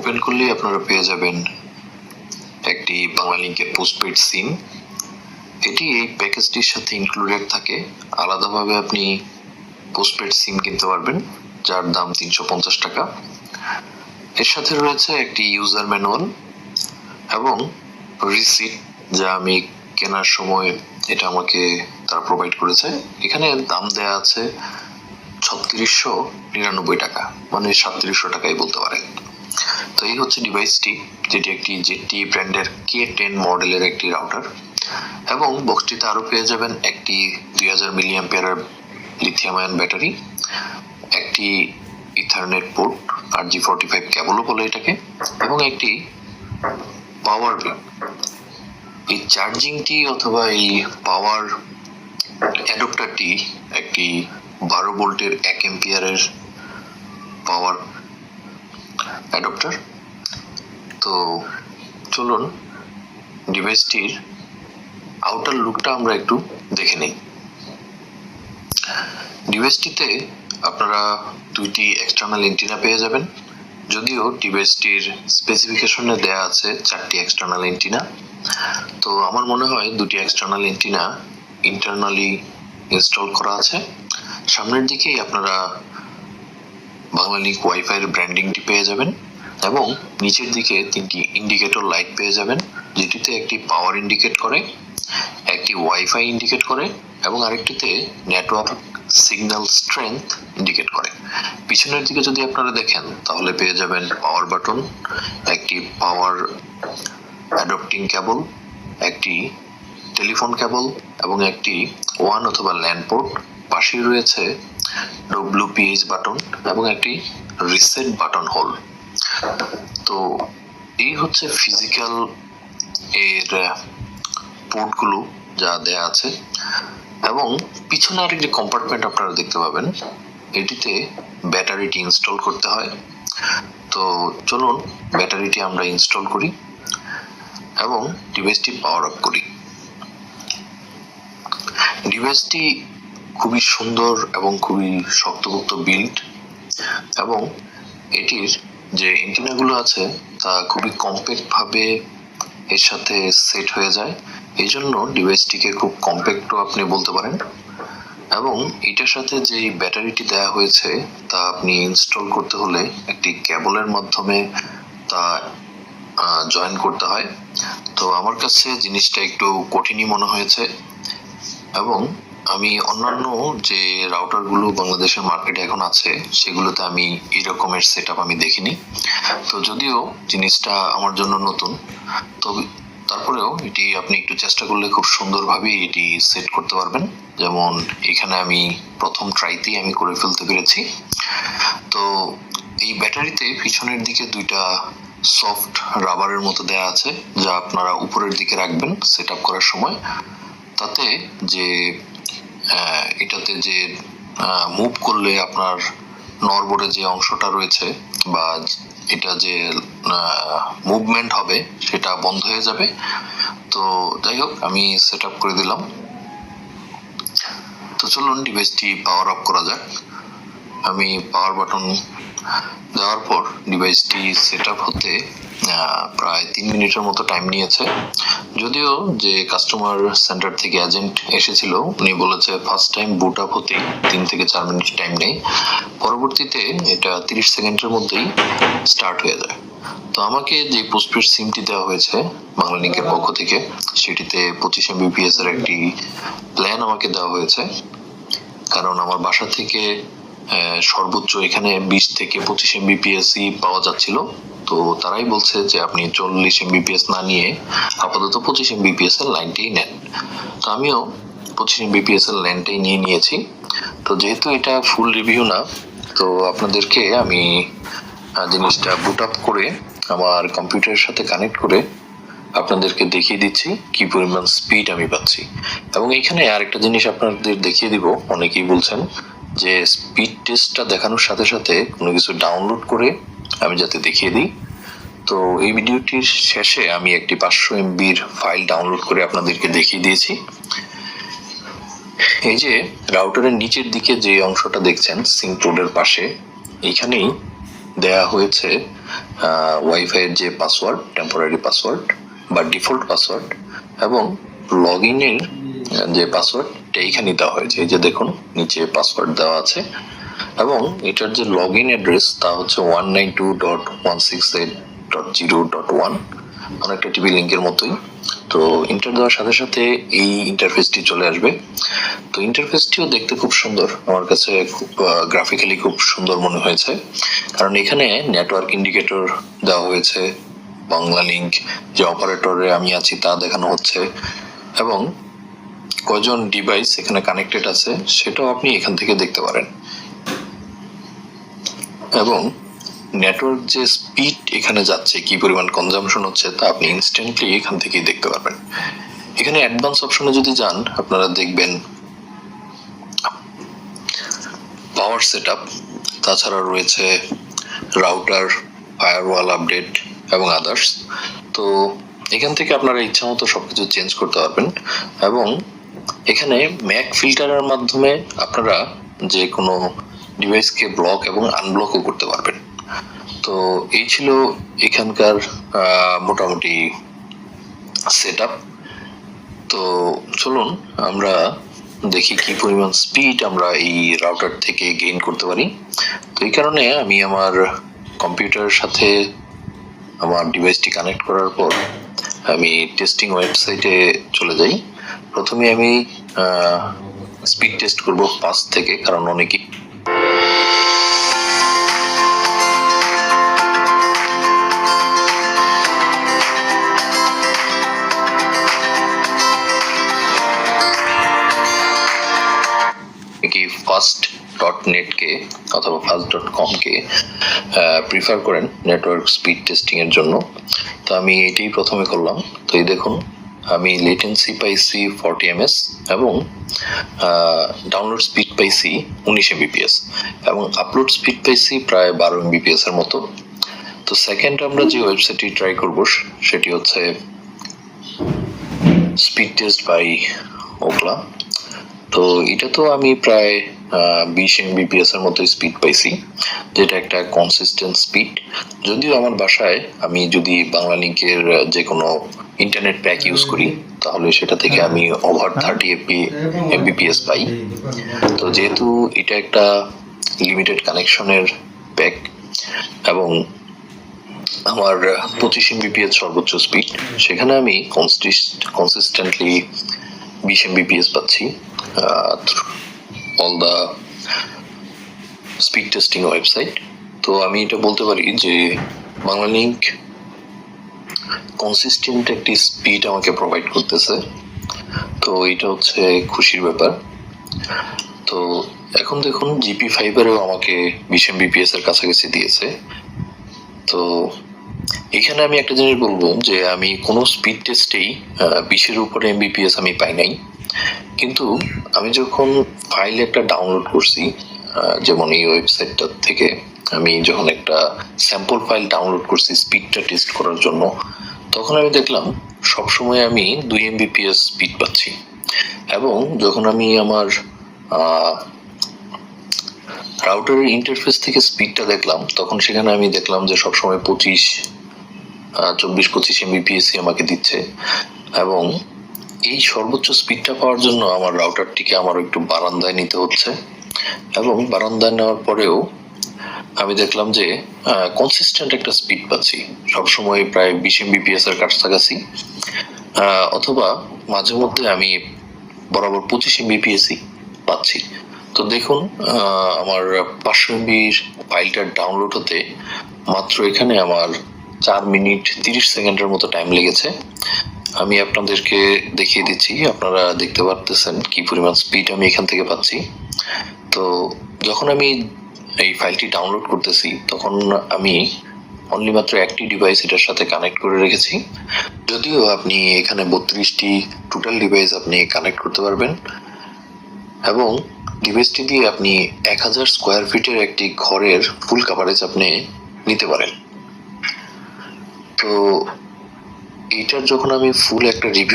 Open করলেই আপনারা পেয়ে যাবেন একটি বাংলা লিঙ্কের পোস্টপেড সিম এটি এই প্যাকেজটির সাথে ইনক্লুডেড থাকে। আলাদাভাবে আপনি পোস্টপেড সিম কিনতে পারবেন, যার দাম তিনশো পঞ্চাশ টাকা। এর সাথে রয়েছে একটি ইউজার ম্যানুয়াল এবং রিসিট যা আমি কেনার সময় এটা আমাকে তারা প্রোভাইড করেছে। এখানে দাম দেয়া আছে ছত্রিশশো নিরানব্বই টাকা মানে সাতত্রিশশো টাকাই বলতে পারেন। তো এই হচ্ছে ডিভাইসটি যেটি একটি জেটি ব্র্যান্ডের কে টেন মডেলের একটি রাউটার এবং বক্সটিতে আরও পেয়ে যাবেন একটি দুই হাজার মিলিয়াম পেয়ারের লিথিয়াম আয়ন ব্যাটারি একটি ethernet port R J forty five ক্যাবলও বলে এটাকে, এবং একটি পাওয়ার ব্যাংক এই চার্জিংটি অথবা এই পাওয়ার অ্যাডপ্টারটি একটি বারো ভোল্টের এক এম্পিয়ারের পাওয়ার অ্যাডপ্টার। তো চলুন, ডিভাইসটির আউটার লুকটা আমরা একটু দেখে নিই। ডিভাইসটিতে আপনারা দুইটি এক্সটার্নাল এন্টিনা পেয়ে যাবেন। যদিও ডিভাইসটির স্পেসিফিকেশনে দেয়া আছে চারটি এক্সটার্নাল এন্টিনা তো আমার মনে হয় দুটি এক্সটার্নাল এন্টিনা ইন্টারনালি ইনস্টল করা আছে। সামনের দিকেই আপনারা বাংলালিঙ্ক ওয়াইফাইয়ের ব্র্যান্ডিংটি পেয়ে যাবেন এবং নিচের দিকে তিনটি ইন্ডিকেটর লাইট পেয়ে যাবেন, যেটিতে একটি পাওয়ার ইন্ডিকেট করে, একটি ওয়াইফাই ইন্ডিকেট করে এবং আরেকটিতে নেটওয়ার্ক সিগন্যাল স্ট্রেংথ ইন্ডিকেট করে। পিছনের দিকে যদি আপনারা দেখেন, তাহলে পেয়ে যাবেন পাওয়ার বাটন একটি পাওয়ার অ্যাডপ্টিং কেবল একটি টেলিফোন কেবল এবং একটি ওয়ান অথবা ল্যান্ড পোর্ট পাশেই রয়েছে ডব্লিউপিএইচ বাটন এবং একটি রিসেট বাটন হোল তো এই হচ্ছে ফিজিক্যাল এর পোর্টগুলো যা দেয়া আছে। এবং পিছনে আরেকটি কম্পার্টমেন্ট আপনারা দেখতে পাবেন। এটিতে ব্যাটারিটি ইনস্টল করতে হয়। তো চলুন ব্যাটারিটি আমরা ইনস্টল করি এবং ডিভাইসটি পাওয়ার অফ করি। ডিভাইসটি খুবই সুন্দর এবং খুবই শক্তপোক্ত বিল্ড এবং এটির যে এন্টিনাগুলো আছে, তা খুবই কম্প্যাক্ট ভাবে এর সাথে সেট হয়ে যায়। এই জন্য ডিভাইসটিকে খুব কম্প্যাক্টও আপনি বলতে পারেন। এবং এটার সাথে যে ব্যাটারিটি দেওয়া হয়েছে, তা আপনি ইনস্টল করতে হলে একটি কেবলের মাধ্যমে তা জয়েন করতে হয়। তো আমার কাছে জিনিসটা একটু কঠিনই মনে হয়েছে। এবং আমি অন্যান্য যে রাউটারগুলো বাংলাদেশের মার্কেটে এখন আছে, সেগুলোতে আমি এই রকমের সেট আমি দেখিনি। তো যদিও জিনিসটা আমার জন্য নতুন তো তারপরেও এটি আপনি একটু চেষ্টা করলে খুব সুন্দরভাবে এটি সেট করতে পারবেন। যেমন এখানে আমি প্রথম ট্রাইতেই আমি করে ফেলতে পেরেছি। তো এই ব্যাটারিতে পিছনের দিকে দুইটা সফট রাবারের মতো দেয়া আছে, যা আপনারা উপরের দিকে রাখবেন সেট করার সময়। তাতে যে এটাতে যে মুভ করলে আপনার নরবোর্ডে যে অংশটা রয়েছে বা এটা যে মুভমেন্ট হবে, সেটা বন্ধ হয়ে যাবে। তো যাই হোক, আমি সেট আপ করে দিলাম। তো চলুন ডিভাইসটি পাওয়ার অফ করা যাক। আমি পাওয়ার বাটন দেওয়ার পর ডিভাইসটি সেট আপ হতে প্রায় তিন মিনিটের মতো টাইম নিয়েছে। যদিও যে কাস্টমার সেন্টার থেকে এজেন্ট এসেছিল, উনি বলেছে ফার্স্ট টাইম বুট আপ হতে তিন থেকে চার মিনিট টাইম নেই। পরবর্তীতে এটা তিরিশ সেকেন্ডের মধ্যেই স্টার্ট হয়ে যায়। তো আমাকে যে পোস্টপেড সিমটি দেওয়া হয়েছে বাংলালিংকের পক্ষ থেকে, সেটিতে পঁচিশ এমবিপিএস এর একটি প্ল্যান আমাকে দেওয়া হয়েছে। কারণ আমার বাসা থেকে সর্বোচ্চ এখানে বিশ থেকে পঁচিশ এমবিপিএস ই পাওয়া যাচ্ছিল। তো তারাই বলছে যে আপনি চল্লিশ এমবিপিএস না নিয়ে আপাতত পঁচিশ এমবিপিএস এর লাইনটাই নেন। তো আমিও পঁচিশ এমবিপিএস এর লাইনটাই নিয়ে নিয়েছি। তো যেহেতু এটা ফুল রিভিউ না, তো আপনাদেরকে আমি জিনিসটা বুট আপ করে আমার কম্পিউটারের সাথে কানেক্ট করে আপনাদেরকে দেখিয়ে দিচ্ছি কি পরিমাণ স্পিড আমি পাচ্ছি। এবং এখানে আরেকটা জিনিস আপনাদের দেখিয়ে দিব, অনেকেই বলছেন যে স্পিড টেস্টটা দেখানোর সাথে সাথে কোনো কিছু ডাউনলোড করে আমি যাতে দেখিয়ে দিই। তো এই ভিডিওটির শেষে আমি একটি পাঁচশো এমবির ফাইল ডাউনলোড করে আপনাদেরকে দেখিয়ে দিয়েছি। এই যে রাউটারের নিচের দিকে যে অংশটা দেখছেন, সিঙ্ক রোডের পাশে, এইখানেই দেয়া হয়েছে ওয়াইফাইয়ের যে পাসওয়ার্ড টেম্পোরারি পাসওয়ার্ড বা ডিফল্ট পাসওয়ার্ড এবং লগ ইনের যে পাসওয়ার্ডটা এইখানে দেওয়া হয়েছে। এই যে দেখুন, নিচে পাসওয়ার্ড দেওয়া আছে। এবং এটার যে লগ ইন অ্যাড্রেস তা হচ্ছে one nine two dot one six eight dot zero dot one অনেকটা টিভি লিঙ্কের মতোই। তো ইন্টার দেওয়ার সাথে সাথে এই ইন্টারফেসটি চলে আসবে। তো ইন্টারফেসটিও দেখতে খুব সুন্দর। আমার কাছে খুব গ্রাফিক্যালি খুব সুন্দর মনে হয়েছে। কারণ এখানে নেটওয়ার্ক ইন্ডিকেটর দেওয়া হয়েছে, বাংলা লিঙ্ক যে অপারেটরে আমি আছি তা দেখানো হচ্ছে। এবং কজন ডিভাইস এখানে কানেক্টেড আছে, সেটাও আপনি এখান থেকে দেখতে পারেন। এবং নেটওয়ার্ক যে স্পিড এখানে যাচ্ছে, কি পরিমাণ কনজাম্পশন হচ্ছে, তা আপনি ইনস্ট্যান্টলি এখান থেকেই দেখতে পারবেন। এখানে অ্যাডভান্স অপশনে যদি যান, আপনারা দেখবেন পাওয়ার সেট আপ তাছাড়া রয়েছে রাউটার ফায়ারওয়াল আপডেট এবং আদার্স তো এখান থেকে আপনারা ইচ্ছা মতো সবকিছু চেঞ্জ করতে পারবেন এবং এখানে ম্যাক ফিল্টারের মাধ্যমে আপনারা যে কোনো ডিভাইসকে ব্লক এবং আনব্লকও করতে পারবেন। তো এই ছিল এখানকার মোটামুটি সেট তো চলুন আমরা দেখি কি পরিমাণ স্পিড আমরা এই রাউটার থেকে গেইন করতে পারি। তো এই কারণে আমি আমার কম্পিউটারের সাথে আমার ডিভাইসটি কানেক্ট করার পর আমি টেস্টিং ওয়েবসাইটে চলে যাই। প্রথমে আমি স্পিড টেস্ট করব পাঁচ থেকে, কারণ অনেকেই ডট নেটকে অথবা ফার্স্ট ডট কমকে প্রিফার করেন নেটওয়ার্ক স্পিড টেস্টিং এর জন্য। তো আমি এটাই প্রথমে করলাম। তো এই দেখুন, আমি লেটেন্সি পাইছি ফর্টি এমএস এবং ডাউনলোড স্পিড পাইছি উনিশ এমবিপিএস এবং আপলোড স্পিড পাইছি প্রায় বারো এমবিপিএস এর মতো। তো সেকেন্ড আমরা যে ওয়েবসাইটটি ট্রাই করব, সেটি হচ্ছে স্পিড টেস্ট বাই ওকলা তো এটা তো আমি প্রায় বিশ এমবিপিএস এর মতো স্পিড পাইছি যেটা একটা কনসিস্টেন্ট স্পিড যদিও আমার বাসায় আমি যদি বাংলা লিঙ্কের যে কোনো ইন্টারনেট প্যাক ইউজ করি তাহলে সেটা থেকে আমি ওভার থার্টি এমপি এমবিপিএস পাই। তো যেহেতু এটা একটা লিমিটেড কানেকশনের প্যাক এবং আমার পঁচিশ এমবিপিএস সর্বোচ্চ স্পিড সেখানে আমি কনসিস্টেন্টলি বিশ এমবিপিএস পাচ্ছি। All the speed testing website তো আমি এটা বলতে পারি যে বাংলা লিঙ্ক কনসিস্টেন্ট একটি স্পিড আমাকে প্রোভাইড করতেছে। তো এটা হচ্ছে খুশির ব্যাপার। তো এখন দেখুন জিপি ফাইবারেও আমাকে বিশ এমবিপিএস এর কাছাকাছি দিয়েছে। তো এখানে আমি একটা জিনিস বলব যে আমি কোনো স্পিড টেস্টেই বিশের উপরে এমবিপিএস আমি পাই নাই। কিন্তু আমি যখন ফাইল একটা ডাউনলোড করছি যেমন এই ওয়েবসাইটটা থেকে আমি যখন একটা স্যাম্পল ফাইল ডাউনলোড করছি স্পিডটা টেস্ট করার জন্য, তখন আমি দেখলাম সবসময় আমি দুই এমবিপিএস স্পিড পাচ্ছি। এবং যখন আমি আমার রাউটারের ইন্টারফেস থেকে স্পিডটা দেখলাম, তখন সেখানে আমি দেখলাম যে সবসময় পঁচিশ চব্বিশ পঁচিশ এমবিপিএস আমাকে দিচ্ছে। এবং এই সর্বোচ্চ স্পিডটা পাওয়ার জন্য আমার রাউটারটিকে আমার একটু বারান্দায় নিতে হচ্ছে। এবং বারান্দায় নেওয়ার পরেও আমি দেখলাম যে কনসিস্টেন্ট একটা স্পিড পাচ্ছি। সবসময় প্রায় বিশ এমবিপিএস এর কাছাকাছি। অথবা মাঝে মধ্যে আমি বরাবর পঁচিশ এমবিপিএসই পাচ্ছি। তো দেখুন আমার পাঁচশো এমবির ফাইলটা ডাউনলোড হতে মাত্র এখানে আমার চার মিনিট তিরিশ সেকেন্ডের মতো টাইম লেগেছে। আমি আপনাদেরকে দেখিয়ে দিচ্ছি, আপনারা দেখতে পারতেছেন কি পরিমাণ স্পিড আমি এখান থেকে পাচ্ছি। তো যখন আমি এই ফাইলটি ডাউনলোড করতেছি, তখন আমি অনলি মাত্র একটি ডিভাইস এটার সাথে কানেক্ট করে রেখেছি। যদিও আপনি এখানে বত্রিশটি টোটাল ডিভাইস আপনি কানেক্ট করতে পারবেন। এবং ডিভাইসটি দিয়ে আপনি এক হাজার স্কোয়ার ফিটের একটি ঘরের ফুল কাভারেজ আপনি নিতে পারেন। তো এইটার যখন আমি ফুল একটা রিভিউ